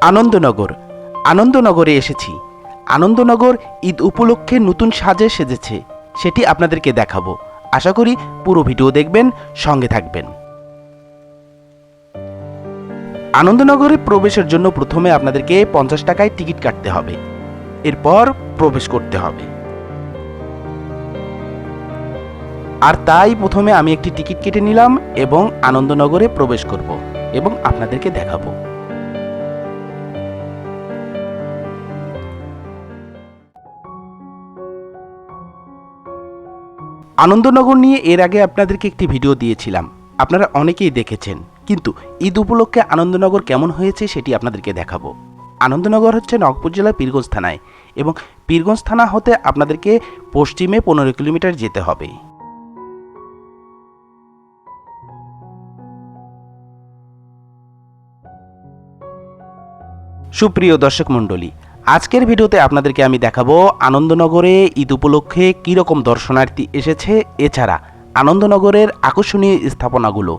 আনন্দনগর। আনন্দনগরে এসেছি। আনন্দনগর ঈদ উপলক্ষে নতুন সাজে সেজেছে। সেটি আপনাদেরকে দেখাবো। আশা করি পুরো ভিডিও দেখবেন, সঙ্গে থাকবেন। আনন্দনগরে প্রবেশের জন্য প্রথমে আপনাদেরকে পঞ্চাশ টাকায় টিকিট কাটতে হবে। এরপর প্রবেশ করতে হবে। আর তাই প্রথমে আমি একটি টিকিট কেটে নিলাম এবং আনন্দনগরে প্রবেশ করব এবং আপনাদেরকে দেখাবো। আনন্দনগর নিয়ে এর আগে আপনাদেরকে একটি ভিডিও দিয়েছিলাম। আপনারা অনেকেই দেখেছেন। কিন্তু ঈদ উপলক্ষে আনন্দনগর কেমন হয়েছে সেটি আপনাদেরকে দেখাবো। আনন্দনগর হচ্ছে নগপুর জেলার পীরগঞ্জ থানায় এবং পীরগঞ্জ থানা হতে আপনাদেরকে পশ্চিমে পনেরো কিলোমিটার যেতে হবে। সুপ্রিয় দর্শক মণ্ডলী আজকের ভিডিওতে আপনাদেরকে আমি দেখাবো আনন্দনগরে ঈদ উপলক্ষে কীরকম দর্শনার্থী এসেছে, এছাড়া আনন্দনগরের আকর্ষণীয় স্থাপনাগুলো।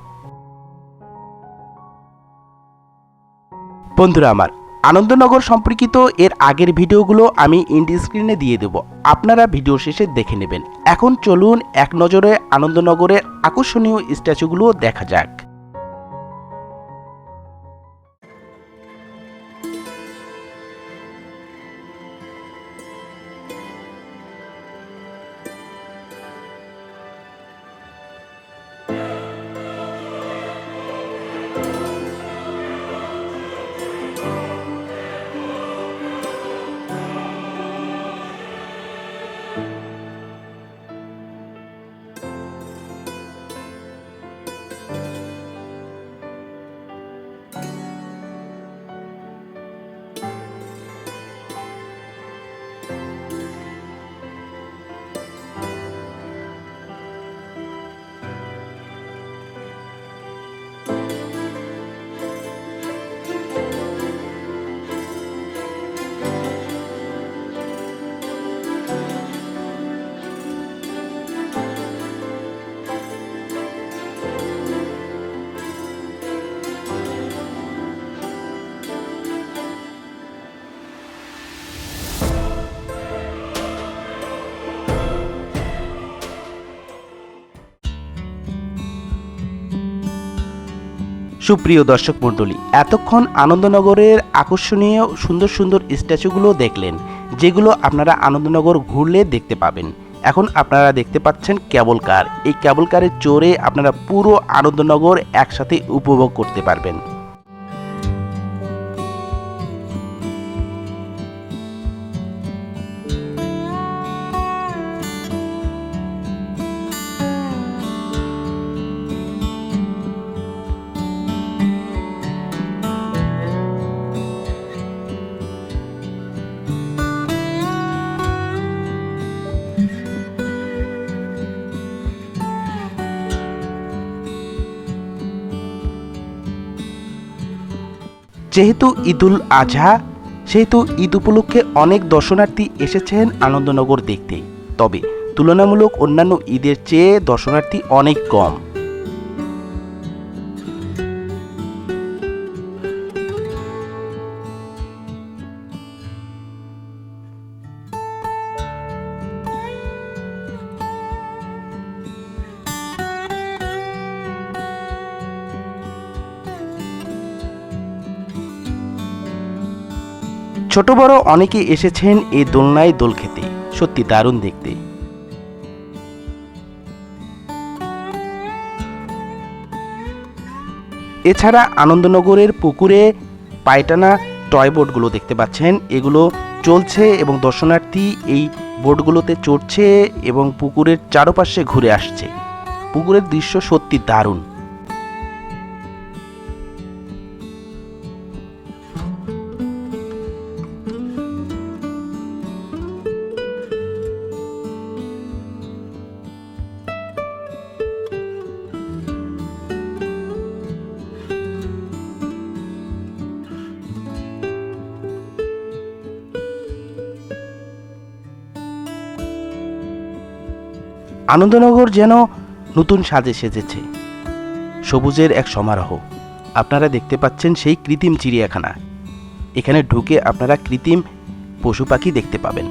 বন্ধুরা আমার, আনন্দনগর সম্পর্কিত এর আগের ভিডিওগুলো আমি ইন্ডি স্ক্রিনে দিয়ে দেব। আপনারা ভিডিও শেষে দেখে নেবেন। এখন চলুন এক নজরে আনন্দনগরের আকর্ষণীয় স্ট্যাচুগুলো দেখা যাক। সুপ্রিয় দর্শক মণ্ডলী, এতক্ষণ আনন্দনগরের আকর্ষণীয় সুন্দর সুন্দর স্ট্যাচুগুলো দেখলেন, যেগুলো আপনারা আনন্দনগর ঘুরলে দেখতে পাবেন। এখন আপনারা দেখতে পাচ্ছেন ক্যাবল কার। এই ক্যাবল কারে চড়ে আপনারা পুরো আনন্দনগর একসাথে উপভোগ করতে পারবেন। যেহেতু ঈদুল আজহা, সেহেতু ঈদ উপলক্ষে অনেক দর্শনার্থী এসেছেন আনন্দনগর দেখতে। তবে তুলনামূলক অন্যান্য ঈদের চেয়ে দর্শনার্থী অনেক কম। ছোট বড় অনেকে এসেছেন এই দোলনায় দোল খেতে। সত্যি দারুণ দেখতে। এছাড়া আনন্দনগরের পুকুরে পায়টানা টয় বোটগুলো দেখতে পাচ্ছেন। এগুলো চলছে এবং দর্শনার্থী এই বোটগুলোতে চড়ছে এবং পুকুরের চারপাশে ঘুরে আসছে। পুকুরের দৃশ্য সত্যি দারুণ। আনন্দনগর যেন নতুন সাজে সেজেছে। সবুজের এক সমারোহ। আপনারা দেখতে পাচ্ছেন সেই কৃত্রিম চিড়িয়াখানা। এখানে ঢুকে আপনারা কৃত্রিম পশু পাখি দেখতে পাবেন।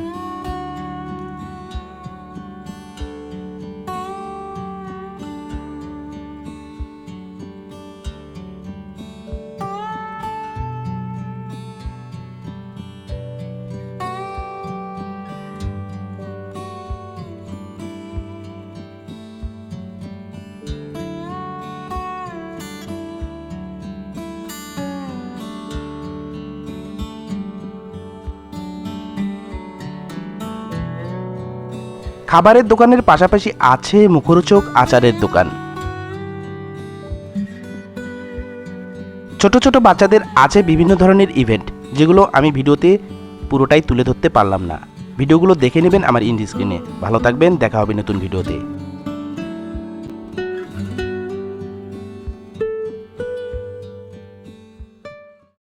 খাবারের দোকানের পাশাপাশি আছে মুখরোচক আচারের দোকান। ছোট ছোট বাচ্চাদের আছে বিভিন্ন ধরনের ইভেন্ট যেগুলো আমি ভিডিওতে পুরোটাই তুলে ধরতে পারলাম না। ভিডিওগুলো দেখে নেবেন আমার ইন্ডি স্ক্রিনে ভালো থাকবেন, দেখা হবে নতুন ভিডিওতে।